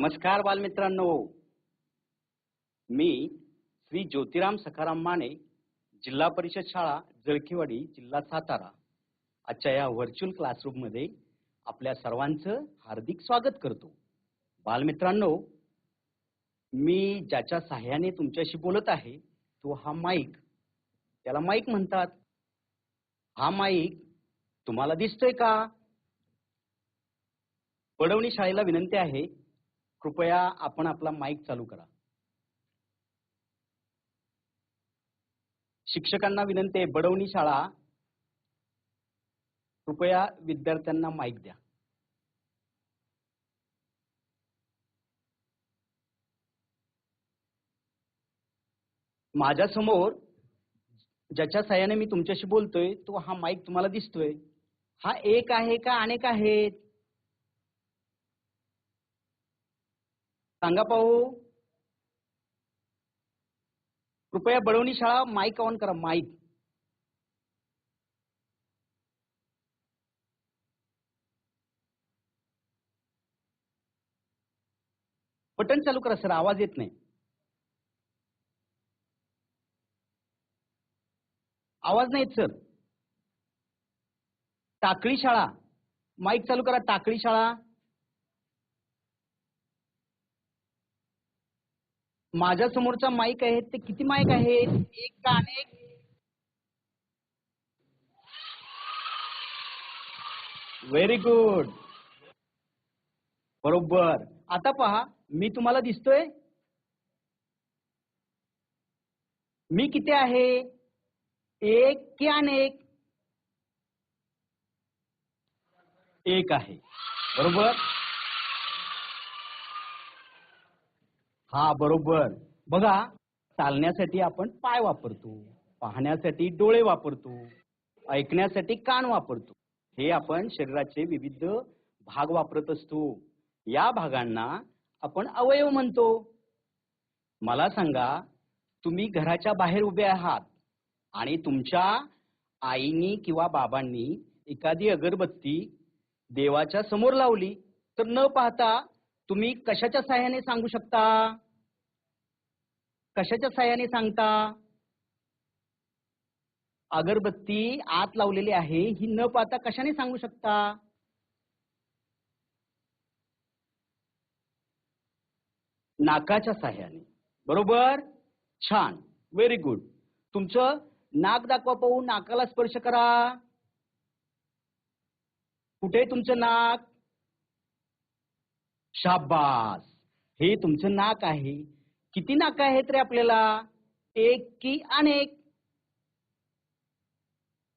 नमस्कार बालमित्रांनो. मी श्री ज्योतिराम सखाराम माने जिल्हा परिषद शाळा जळकीवाडी जिल्हा सातारा. आजच्या या व्हर्च्युअल क्लासरूममध्ये आपल्या सर्वांचं हार्दिक स्वागत करतो. बालमित्रांनो मी ज्याच्या सहाय्याने तुमच्याशी बोलत आहे तो हा माईक. त्याला माईक म्हणतात. हा माईक तुम्हाला दिसतोय का? पडवणी शाळेला विनंती आहे कृपया आपण आपला माईक चालू करा. शिक्षकांना विनंती आहे बडवणी शाळा कृपया विद्यार्थ्यांना माईक द्या. माझ्यासमोर ज्याच्या साह्याने मी तुमच्याशी बोलतोय तो हा माईक तुम्हाला दिसतोय. हा एक आहे का अनेक आहेत? सांगा पाहू. कृपया बडवणी शाळा माईक ऑन करा माईक बटन चालू करा सर आवाज येत नाही. आवाज नाहीत सर. टाकळी शाळा माईक चालू करा टाकळी शाळा. माझ्या समोरचा माईक आहे ते किती माईक आहेत एक का अनेक व्हेरी गुड बरोबर. आता पहा मी तुम्हाला दिसतोय. मी किती आहे? एक की अनेक एक आहे. बरोबर? हा बरोबर. बघा चालण्यासाठी आपण पाय वापरतो पाहण्यासाठी डोळे वापरतो ऐकण्यासाठी कान वापरतो. हे आपण शरीराचे विविध भाग वापरत असतो. या भागांना आपण अवयव म्हणतो. मला सांगा तुम्ही घराच्या बाहेर उभे आहात आणि तुमच्या आईनी किंवा बाबांनी एखादी अगरबत्ती देवाच्या समोर लावली तर न पाहता तुम्ही कशाच्या साह्याने सांगू शकता? कशाच्या साह्याने सांगता? अगरबत्ती आत लावलेली आहे ही न पाहता कशाने सांगू शकता? नाकाच्या साह्याने. बरोबर? छान. व्हेरी गुड तुमचं नाक दाखवा पाहू नाकाला स्पर्श करा. कुठे तुमचं नाक? शाबास. हे तुमचं नाक आहे. किती नाक आहेत रे आपल्याला? एक की अनेक.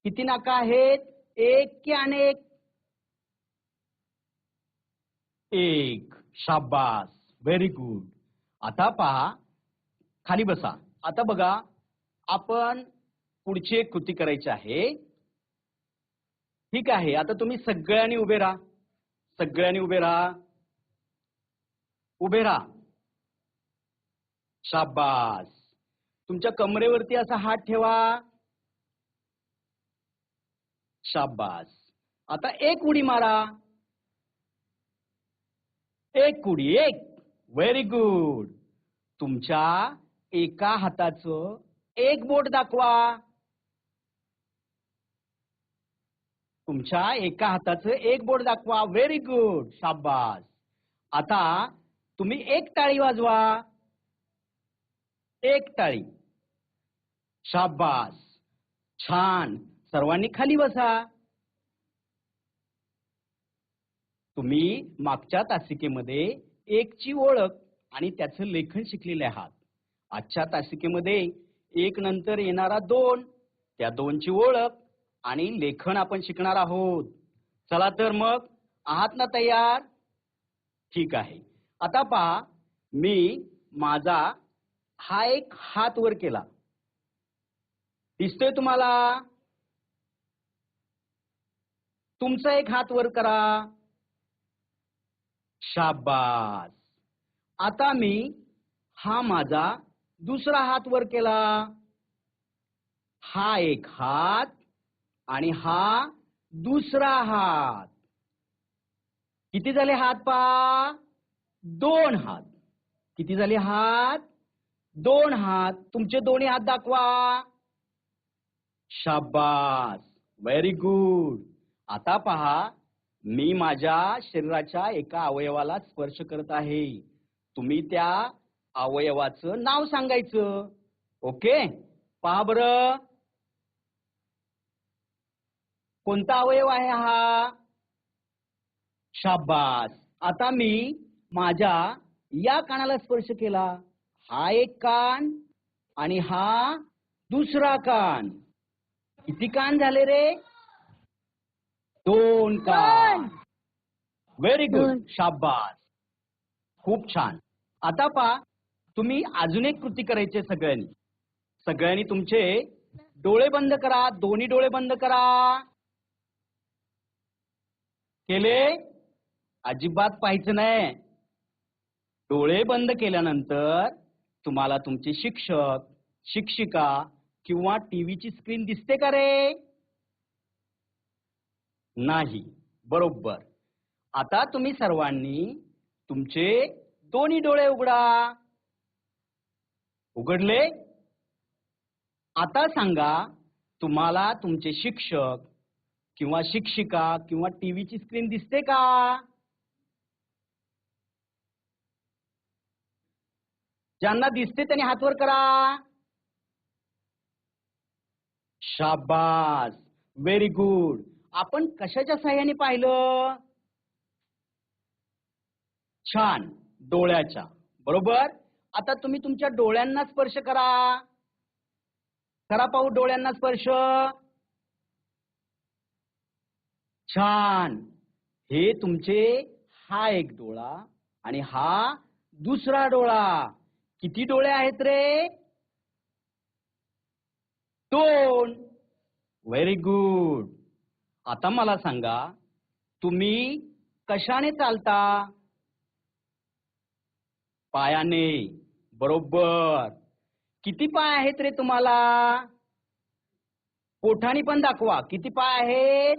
किती नाका आहेत? एक की अनेक. एक. शाबास. व्हेरी गुड आता पहा. खाली बसा. आता बघा. आपण पुढची एक कृती करायची आहे. ठीक आहे. आता तुम्ही सगळ्यांनी उभे राहा. सगळ्यांनी उभे राहा. उभे राहा. शाबास. तुमच्या कमरेवरती असा हात ठेवा. शाबास. आता एक उडी मारा. एक उडी एक. व्हेरी गुड तुमच्या एका हाताचं एक बोट दाखवा. तुमच्या एका हाताचं एक बोट दाखवा. व्हेरी गुड शाबास. आता तुम्ही एक टाळी वाजवा. एक टाळी. शाबास. छान. सर्वांनी खाली बसा. तुम्ही मागच्या तासिकेमध्ये एकची ओळख आणि त्याचं लेखन शिकलेले आहात. आजच्या तासिकेमध्ये एक नंतर येणारा दोन त्या दोनची ओळख आणि लेखन आपण शिकणार आहोत. चला तर मग आहात ना तयार? ठीक आहे. आता पहा मी माझा हा एक हात वर केला. दिसतोय तुम्हाला? तुमचा एक हात वर करा. शाबास. आता मी हा माझा दुसरा हात वर केला. हा एक हात आणि हा दुसरा हात. किती झाले हात पा दोन हात. किती झाले हात? दोन हात. तुमचे दोन्ही हात दाखवा. शाबास. व्हेरी गुड आता पहा मी माझ्या शरीराच्या एका अवयवाला स्पर्श करत आहे. तुम्ही त्या अवयवाचं नाव सांगायचं. ओके पहा बर. कोणता अवयव आहे हा? शाबास. आता मी माझ्या या कानाला स्पर्श केला. हा एक कान आणि हा दुसरा कान. किती कान झाले रे? दोन कान. Very good. शाबास. खूप छान. आता पा तुम्ही अजून एक कृती करायची सगळ्यांनी. सगळ्यांनी तुमचे डोळे बंद करा. दोन्ही डोळे बंद करा. केले? अजिबात पाहायचं नाही. डोळे बंद केल्यानंतर तुम्हाला तुमचे शिक्षक शिक्षिका किंवा टीव्हीची स्क्रीन दिसते का रे? नाही. बरोबर. आता तुम्ही सर्वांनी तुमचे दोन्ही डोळे उघडा. उघडले? आता सांगा तुम्हाला तुमचे शिक्षक किंवा शिक्षिका किंवा टीव्हीची स्क्रीन दिसते का? ज्यांना दिसते त्यांनी हातवर करा. शाबास. व्हेरी गुड आपण कशाच्या सहाय्याने पाहिलं? छान. डोळ्याच्या. बरोबर? आता तुम्ही तुमच्या डोळ्यांना स्पर्श करा. करा पाहू डोळ्यांना स्पर्श. छान. हे तुमचे हा एक डोळा आणि हा दुसरा डोळा. किती डोळे आहेत रे? दोन. व्हेरी गुड आता मला सांगा तुम्ही कशाने चालता? पायाने. बरोबर. किती पाय आहेत रे तुम्हाला? पोठाने पण दाखवा. किती पाय आहेत?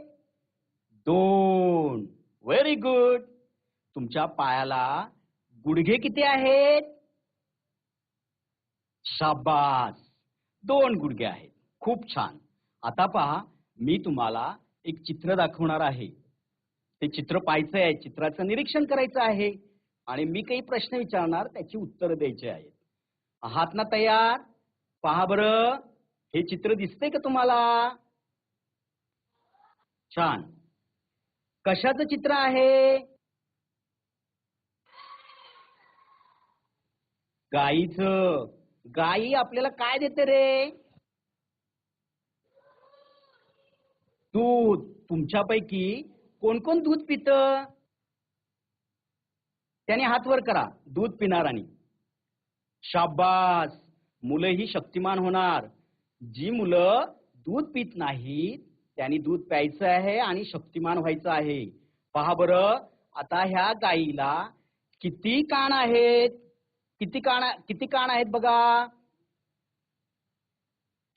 दोन. व्हेरी गुड तुमच्या पायाला गुडघे किती आहेत? शाबास. दोन गुडघे आहेत. खूप छान. आता पहा मी तुम्हाला एक चित्र दाखवणार आहे. ते चित्र पाहायचं आहे चित्राचं निरीक्षण करायचं आहे. आणि मी काही प्रश्न विचारणार त्याची उत्तर द्यायची आहेत. आहात ना तयार. पहा बरं. हे चित्र दिसतंय का तुम्हाला? छान. कशाचं चित्र आहे? गाईचं. गाई आपल्याला काय देते रे? दूध. तुमच्यापैकी कोण कोण दूध पित? त्याने हात वर करा. दूध पिणार आणि. शाबास. मुलं ही शक्तिमान होणार. जी मुलं दूध पित नाहीत त्यांनी दूध प्यायचं आहे आणि शक्तिमान व्हायचं आहे. पहा बरं आता ह्या गाईला किती कान आहेत? किती कान किती कान आहेत बघा?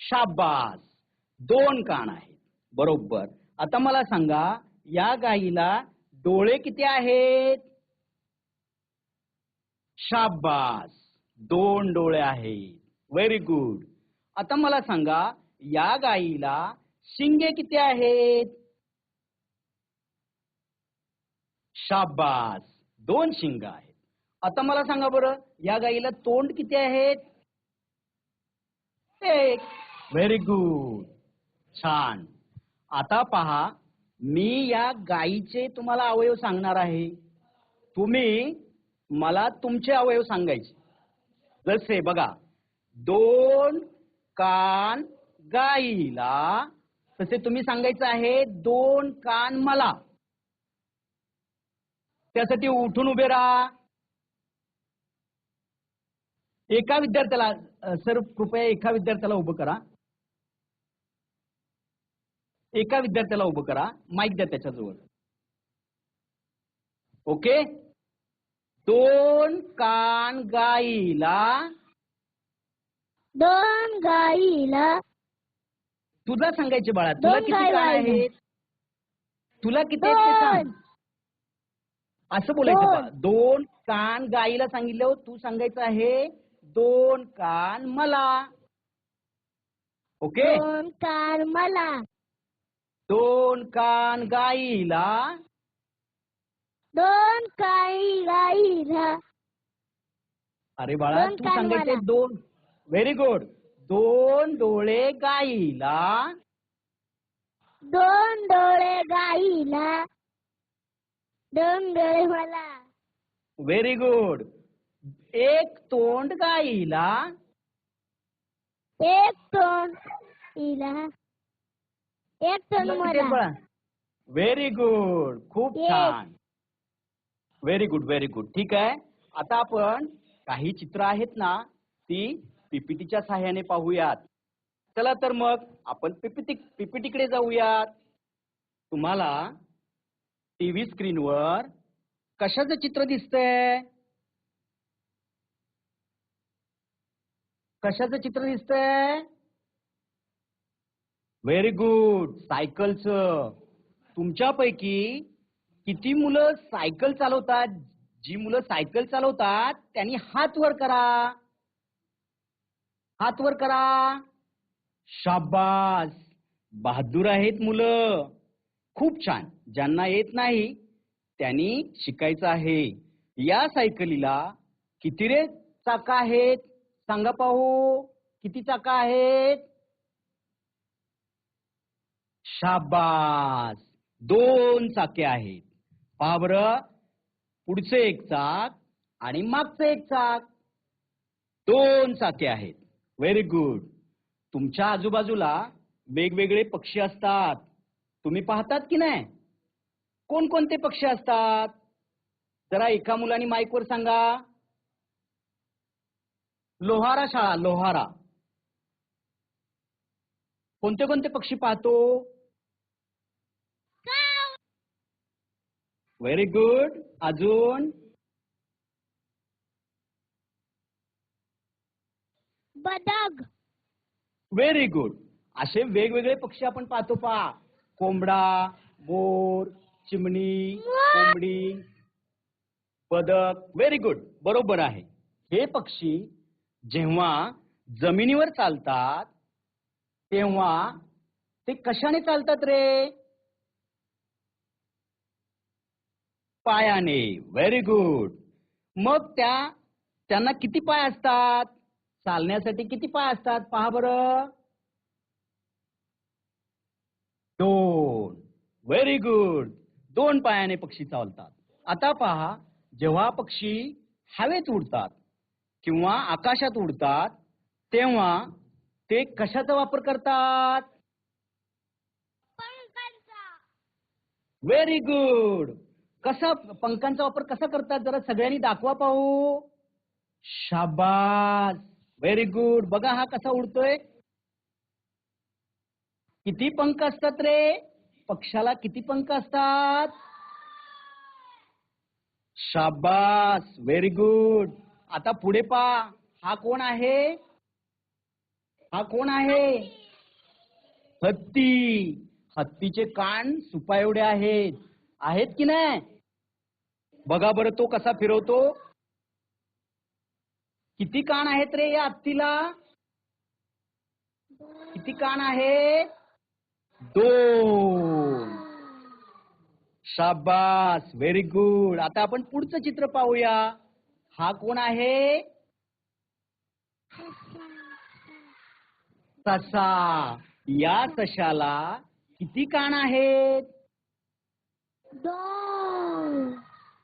शाबास दोन कान आहेत. बरोबर. आता मला सांगा या गाईला डोळे किती आहेत? शाबास दोन डोळे आहेत. व्हेरी गुड आता मला सांगा या गाईला शिंगे किती आहेत? शाबास दोन शिंग आहेत. आता मला सांगा बरं या गाईला तोंड किती आहेत एक. व्हेरी गुड छान. आता पहा मी या गाईचे तुम्हाला अवयव सांगणार आहे. तुम्ही मला तुमचे अवयव सांगायचे. जसे बघा दोन कान गाईला तसे तुम्ही सांगायचं आहे दोन कान मला. त्यासाठी उठून उभे राहा. एका विद्यार्थ्याला सर कृपया एका विद्यार्थ्याला उभं करा. एका विद्यार्थ्याला उभं करा. माईक द्या त्याच्याजवळ. ओके? दोन कान गाईला. दोन गाईला. तुला सांगायचे बाळा तुला किती गाई कान आहेत. आहेत? तुला किती आहेत ते सांग. दोन असं बोलायचं. दोन कान गाईला सांगितलं तू सांगायचं आहे दोन कान मला. ओके? दोन कान मला. दोन कान गाईला. दोन काळी गाईला. अरे बाळा दोन तू कान सांगायचे मला. दोन. व्हेरी गुड दोन डोळे गाईला. दोन डोळे गाईला. दोन डोळे मला. व्हेरी गुड एक तोंड गाईला. एक तोंड इला एक तोंड मला. व्हेरी गुड खूप एक. छान. व्हेरी गुड व्हेरी गुड ठीक आहे? आता आपण काही चित्र आहेत ना ती पीपीटीच्या सहाय्याने पाहूयात. चला तर मग आपण पीपीटी पीपीटीकडे जाऊयात. तुम्हाला टीव्ही स्क्रीनवर कशाचं चित्र दिसतंय? कशाचं चित्र दिसतंय? व्हेरी गुड सायकलचं तुमच्यापैकी किती मुलं सायकल चालवतात? जी मुलं सायकल चालवतात त्यांनी हात वर करा. हात वर करा. शाबास. बहादूर आहेत मुलं. खूप छान. ज्यांना येत नाही त्यांनी शिकायचं आहे. या सायकलीला किती रे चाका आहेत? सांगा पाहू किती चाका आहेत? शाबास! दोन चाके आहेत. पहा बरं. एक चाक आणि मागचं एक चाक. दोन चाके आहेत. व्हेरी गुड तुमच्या आजूबाजूला वेगवेगळे पक्षी असतात. तुम्ही पाहतात की नाही? कोणकोणते पक्षी असतात? जरा एका मुलाने माईकवर सांगा. लोहारा शाळा लोहारा. कोणते कोणते पक्षी पाहतो? व्हेरी गुड अजून? बदक व्हेरी गुड असे वेगवेगळे पक्षी आपण पाहतो पा कोंबडा मोर चिमणी कोंबडी बदक. व्हेरी गुड बरोबर आहे. हे पक्षी जेव्हा जमिनीवर चालतात तेव्हा ते कशाने चालतात रे? पायाने. व्हेरी गुड मग त्या त्यांना किती पाय असतात? चालण्यासाठी किती पाय असतात? पहा बर. दोन. व्हेरी गुड दोन पायाने पक्षी चालतात. आता पहा जेव्हा पक्षी हवेत उडतात किंवा आकाशात उडतात तेव्हा ते कशाचा वापर करतात? व्हेरी गुड कसा पंखांचा वापर कसा करतात? जरा सगळ्यांनी दाखवा पाहू. शाबास. व्हेरी गुड बघा हा कसा उडतोय. किती पंख असतात रे? पक्षाला किती पंख असतात? शाबास. व्हेरी गुड आता पुढे पा. हा कोण आहे? हा कोण आहे? हत्ती. हत्तीचे कान सुपा एवढे आहेत. आहेत की नाही? बघा बरं तो कसा फिरवतो. किती कान आहेत रे या हत्तीला? किती कान आहे दोन. शाबास. व्हेरी गुड आता आपण पुढचं चित्र पाहूया. हा कोण आहे? ससा. या सशाला किती कान आहेत?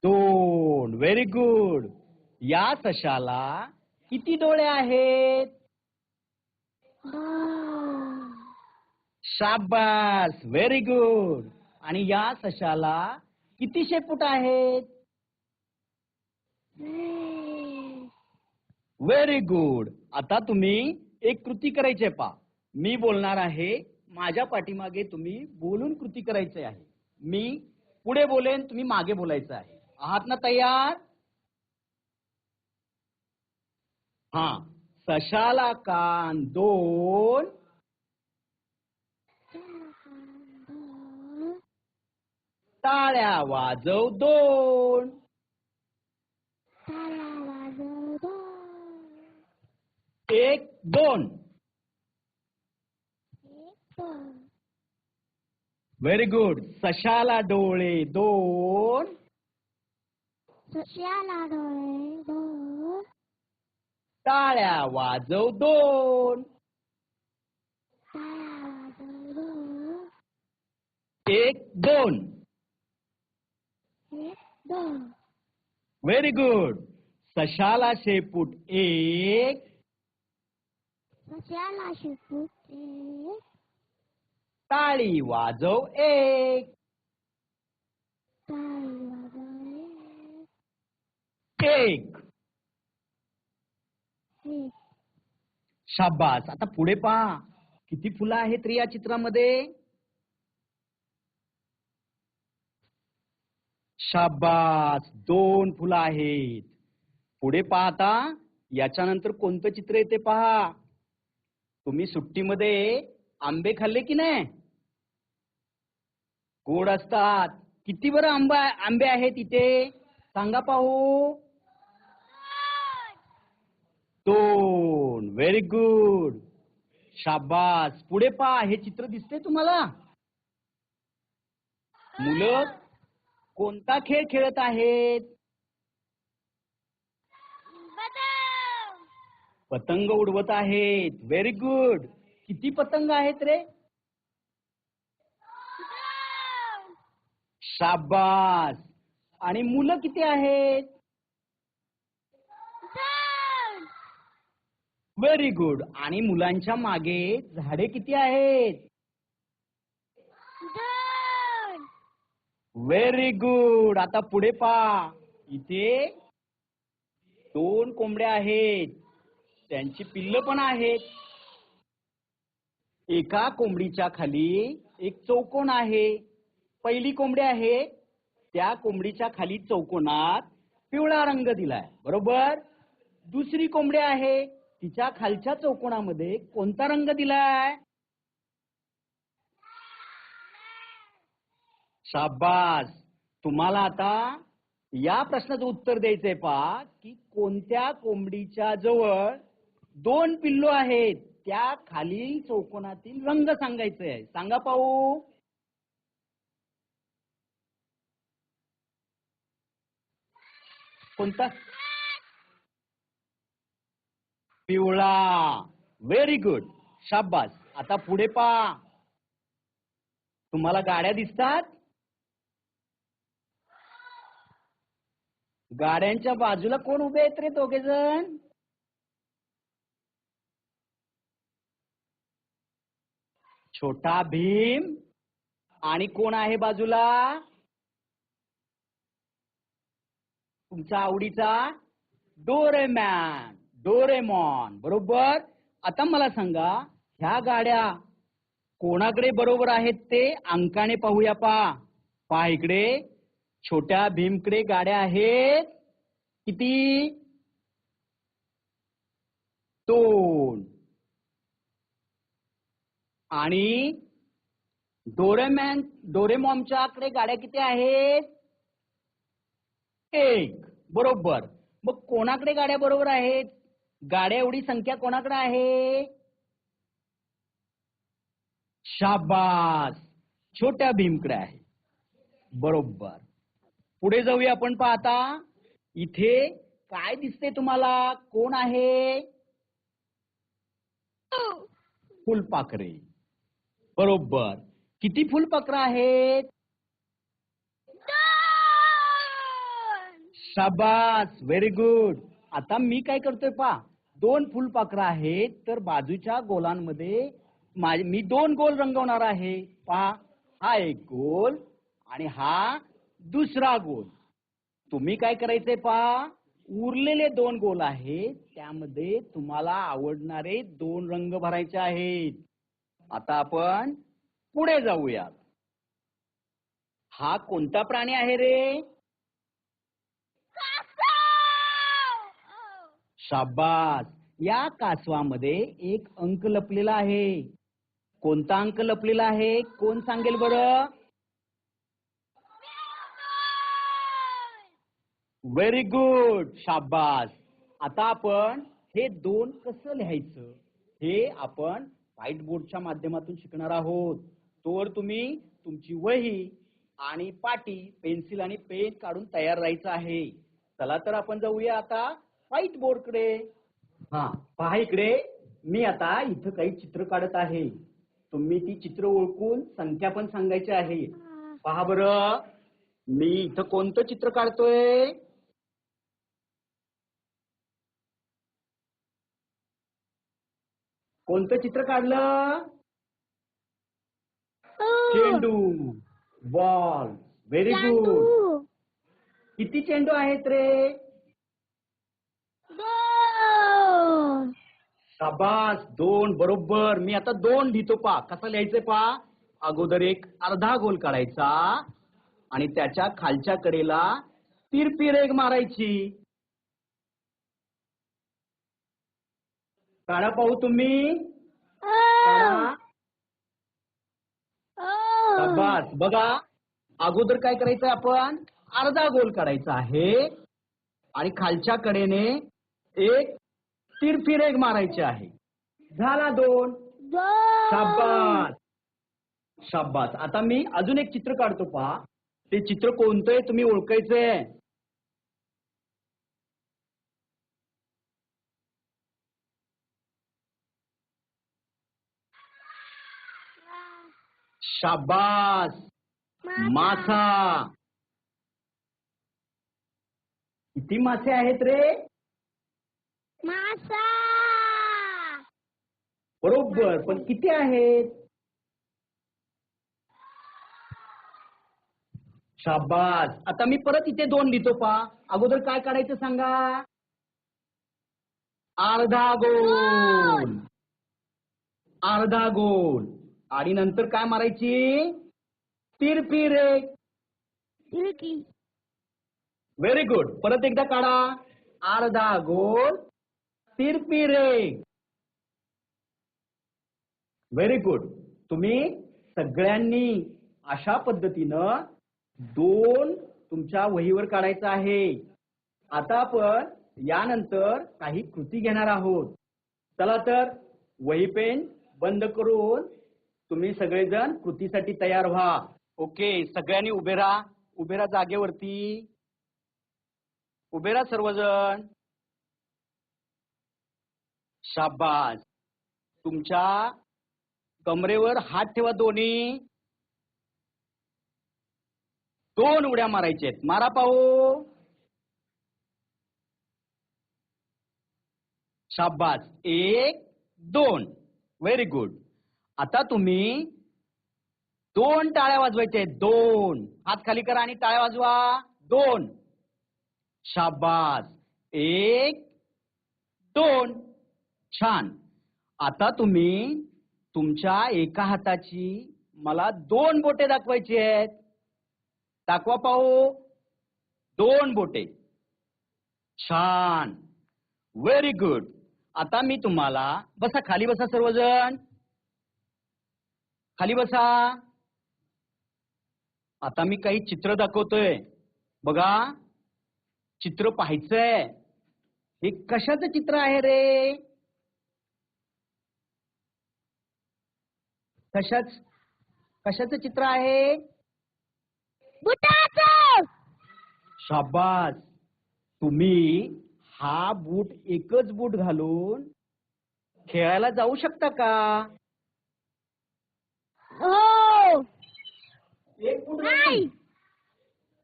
दोन. व्हेरी गुड या सशाला किती डोळे आहेत? शाबास. व्हेरी गुड आणि या सशाला किती शेपूट आहेत? व्हेरी गुड आता तुम्ही एक कृती करायची आहे पा मी बोलणार आहे माझ्या पाठीमागे तुम्ही बोलून कृती करायची आहे. मी पुढे बोलेन तुम्ही मागे बोलायचं आहे. आहात ना तयार? हा. सशाला कान दोन. टाळ्या वाजव दोन. टाळ्या वाजव दोन. एक दोन. व्हेरी गुड सशाला डोळे दोन. सश्याला डोळे दोन. टाळ्या वाजव दोन. एक दोन. एक दोन. व्हेरी गुड सशाला शेपूट एक सश्याला शिपूट एक टाळी वाजव एक टाळी वाजव एक शाबास आता पुढे पहा किती फुलं आहेत रे या चित्रामध्ये शाबास. दोन फुलं आहेत. पुढे पाहता याच्यानंतर कोणतं चित्र येते पहा. तुम्ही सुट्टीमध्ये आंबे खाल्ले की नाही? गोड असतात. किती बरं आंबा आंबे आहेत इथे? सांगा पाहू. दोन. व्हेरी गुड शाबास. पुढे पहा हे चित्र दिसते तुम्हाला? मुलं कोणता खेळ खेळत आहेत? पतंग उडवत आहेत. व्हेरी गुड किती पतंग आहेत रे? शाबास. आणि मुलं किती आहेत? व्हेरी गुड आणि मुलांच्या मागे झाडे किती आहेत दोन व्हेरी गुड आता पुढे पा इथे दोन कोंबड्या आहेत. त्यांची पिल्ल पण आहेत. एका कोंबडीच्या खाली एक चौकोन आहे. पहिली कोंबडी आहे. त्या कोंबडीच्या खाली चौकोनात पिवळा रंग दिलाय. बरोबर? दुसरी कोंबडी आहे. तिच्या खालच्या चौकोनामध्ये कोणता रंग दिलाय? शाबास. तुम्हाला आता या प्रश्नाचं उत्तर द्यायचंय पा की कोणत्या कोंबडीच्या जवळ दोन पिल्लू आहेत? त्या खालील चौकोनातील रंग सांगायचे आहे सांगा पाहू. कोणता? पिवळा. व्हेरी गुड शाबास. आता पुढे पा. तुम्हाला गाड्या दिसतात? गाड्यांच्या बाजूला कोण उभे आहेत रे दोघे जण? छोटा भीम. आणि कोण आहे बाजूला? तुमचा आवडीचा डोरेमॅन डोरेमॉन. बरोबर? आता मला सांगा ह्या गाड्या कोणाकडे बरोबर आहेत ते? अंकाने पाहूया पा. पहा इकडे. छोट्या भीमकडे गाड्या आहेत. किती? दोन. आणि डोरेमॅन डोरेमॉमच्याकडे गाड्या किती आहेत? एक. बरोबर. मग कोणाकडे गाड्या बरोबर आहेत? गाड्या एवढी संख्या कोणाकडे आहे? शाबास. छोट्या भीमकडे आहे. बरोबर. पुढे जाऊया आपण पाहता इथे काय दिसते तुम्हाला? कोण आहे? फुलपाखरे. बरोबर. किती फुलपाखरं आहेत? शाबास! व्हेरी गुड आता मी काय करतोय पा दोन फुलपाखरं आहेत तर बाजूच्या गोलांमध्ये मी दोन गोल रंगवणार आहे. पा हा एक गोल आणि हा दुसरा गोल. तुम्ही काय करायचंय पा उरलेले दोन गोल आहेत. त्यामध्ये तुम्हाला आवडणारे दोन रंग भरायचे आहेत. आता आपण पुढे जाऊया हा कोणता प्राणी आहे रे? शाबास! या कासवामध्ये एक अंक लपलेला आहे. कोणता अंक लपलेला आहे? कोण सांगेल बरं? व्हेरी गुड शाबास. आता आपण हे दोन कसं लिहायचं? हे आपण व्हाईट बोर्डच्या माध्यमातून शिकणार आहोत. तोवर तुम्ही तुमची वही आणि पाटी पेन्सिल आणि पेन काढून तयार राहायचं आहे. चला तर आपण जाऊया आता व्हाईट बोर्डकडे हा पहा इकडे. मी आता इथं काही चित्र काढत आहे. तुम्ही ती चित्र ओळखून संख्या पण सांगायची आहे. पहा बरं. मी इथं कोणतं चित्र काढतोय? कोणतं चित्र काढलं? चेंडू. बॉल व्हेरी गुड किती चेंडू आहेत रे? दोन. शाबास. दोन बरोबर. मी आता दोन लिहितो पा. कसा लिहायचंय पा? अगोदर एक अर्धा गोल काढायचा आणि त्याच्या खालच्या कडेला तिरपी रेग मारायची. काढा पाहू तुम्ही. शाबास. बघा अगोदर काय करायचं आपण? अर्धा गोल काढायचा आहे. आणि खालच्या कडेने एक तिरपी रेग मारायची आहे. झाला दोन. शाबास. शाबास. आता मी अजून एक चित्र काढतो पहा. ते चित्र कोणतं आहे तुम्ही ओळखायचंय. शाबास. मासा. किती मासे आहेत रे? मासा. बरोबर पण किती आहेत? शाबास. आता मी परत इथे दोन लिहितो पा. अगोदर काय काढायचं सांगा? अर्धा गोल. अर्धा गोल. आणि नंतर काय मारायची? तिरपी रे तिरकी व्हेरी गुड परत एकदा काढा. अर्धा गोल. तिरपी रे व्हेरी गुड तुम्ही सगळ्यांनी अशा पद्धतीनं दोन तुमच्या वहीवर काढायचं आहे. आता आपण यानंतर काही कृती घेणार आहोत. चला तर वही पेन बंद करून तुम्ही सगळेजण कृतीसाठी तयार व्हा. ओके सगळ्यांनी उभे राहा. उभे राहा जागेवरती. उभे राहा सर्वजण. शाबास. तुमच्या कमरेवर हात ठेवा दोन्ही. दोन उड्या मारायच्या आहेत. मारा पाहू. शाबास. एक दोन. व्हेरी गुड आता तुम्ही दोन टाळ्या वाजवायच्या आहेत. दोन. हात खाली करा आणि टाळ्या वाजवा. दोन. शाबास. एक. दोन. छान. आता तुम्ही तुमच्या एका हाताची मला दोन बोटे दाखवायची आहेत. दाखवा पाहू. दोन बोटे. छान. व्हेरी गुड आता मी तुम्हाला बसा खाली बसा सर्वजण. खाली बसा. आता मी काही चित्र दाखवतोय. बघा. चित्र पाहायचंय. हे कशाचं चित्र आहे रे? कशाच कशाचं चित्र आहे? शाबास. तुम्ही हा बूट एकच बूट घालून खेळायला जाऊ शकता का? हो. एक बूट नाही.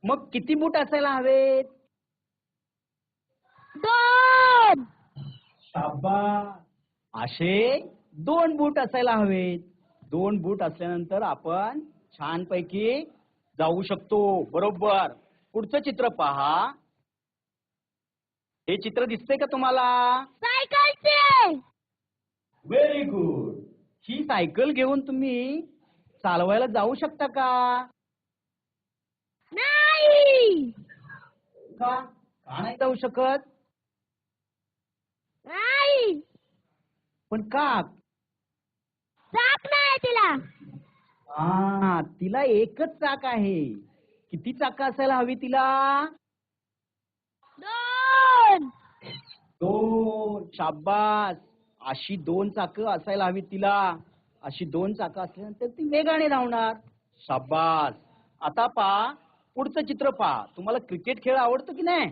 मग किती बूट असायला हवेत? दोन. असे दोन बूट असायला हवेत. दोन बूट असल्यानंतर आपण छानपैकी जाऊ शकतो. बरोबर. पुढचं चित्र पहा. हे चित्र दिसतंय का तुम्हाला? सायकलचे. व्हेरी गुड ही सायकल घेऊन तुम्ही चालवायला जाऊ शकता का? नाही! का? का नाही जाऊ शकत? नाही! पण का? चाक नाही तिला. हा तिला एकच चाक आहे. किती चाक असायला हवी तिला? दोन! शाबास. अशी दोन चाकं असायला हवी तिला. अशी दोन चाकं असल्यानंतर ती वेगाने धावणार. शाबास. आता पा पुढचं चित्र पहा तुम्हाला क्रिकेट खेळ आवडतो की नाही?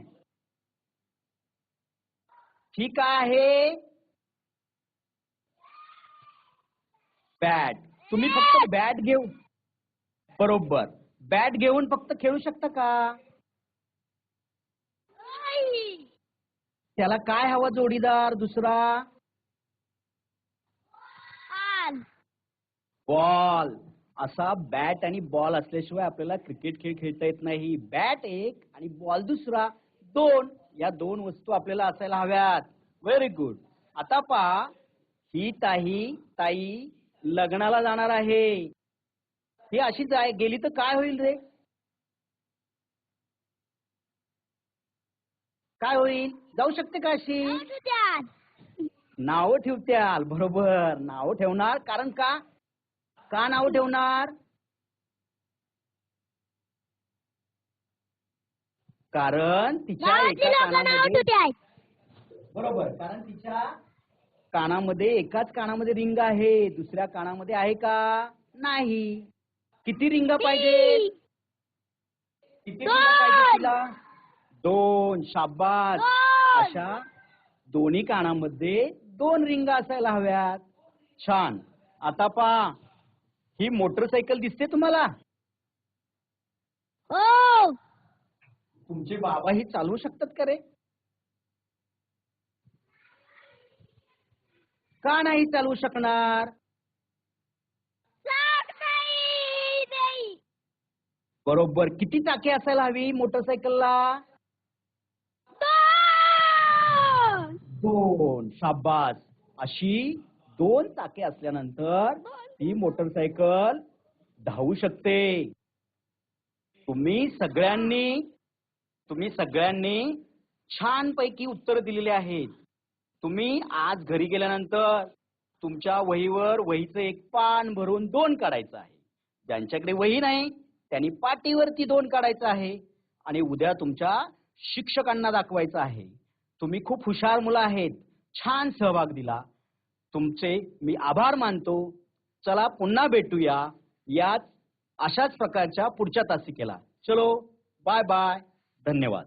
ठीक आहे. बॅट. तुम्ही फक्त बॅट घेऊन बरोबर. बॅट घेऊन फक्त खेळू शकता का? त्याला काय हवा जोडीदार दुसरा? बॉल. असा बॅट आणि बॉल असल्याशिवाय आपल्याला क्रिकेट खेळ खेळता येत नाही. बॅट एक आणि बॉल दुसरा. दोन. या दोन वस्तू आपल्याला असायला हव्यात. व्हेरी गुड आता पहा ही ताई ताई लग्नाला जाणार आहे. ही अशी जाय गेली तर काय होईल रे? काय होईल? जाऊ शकते का अशी? नाव ठेवत्याल. बरोबर. नाव ठेवणार. कारण का? का नाव ठेवणार? कारण तिच्या एका कानामध्ये बरोबर कारण तिच्या कानामध्ये एकाच कानामध्ये रिंग आहे दुसऱ्या कानामध्ये आहे का? नाही. किती रिंगा पाहिजे किती रिंगा पाहिजे तिला? दोन. शाबास. दोन. अशा दोन्ही कानामध्ये दोन रिंगा असायला हव्यात. छान. आता पा ही मोटरसायकल दिसते तुम्हाला? हो. तुमचे बाबा ही चालवू शकतात का रे? का नाही चालवू शकणार? चाक नाही नाही. बरोबर. किती चाके असायला हवी मोटरसायकलला? दोन. दोन. शाबास. अशी दोन चाके असल्यानंतर ती मोटरसायकल धावू शकते. तुम्ही सगळ्यांनी तुम्ही सगळ्यांनी छान पैकी उत्तर दिलेली आहेत. तुम्ही आज घरी गेल्यानंतर तुमच्या वहीवर वहीचं एक पान भरून दोन काढायचं आहे. ज्यांच्याकडे वही नाही त्यांनी पाटीवरती दोन काढायचं आहे आणि उद्या तुमच्या शिक्षकांना दाखवायचं आहे. तुम्ही खूप हुशार मुलं आहेत. छान सहभाग दिला. तुमचे मी आभार मानतो. चला पुन्हा भेटूया याच अशाच प्रकारच्या पुढच्या तासिकेला. चलो बाय बाय धन्यवाद.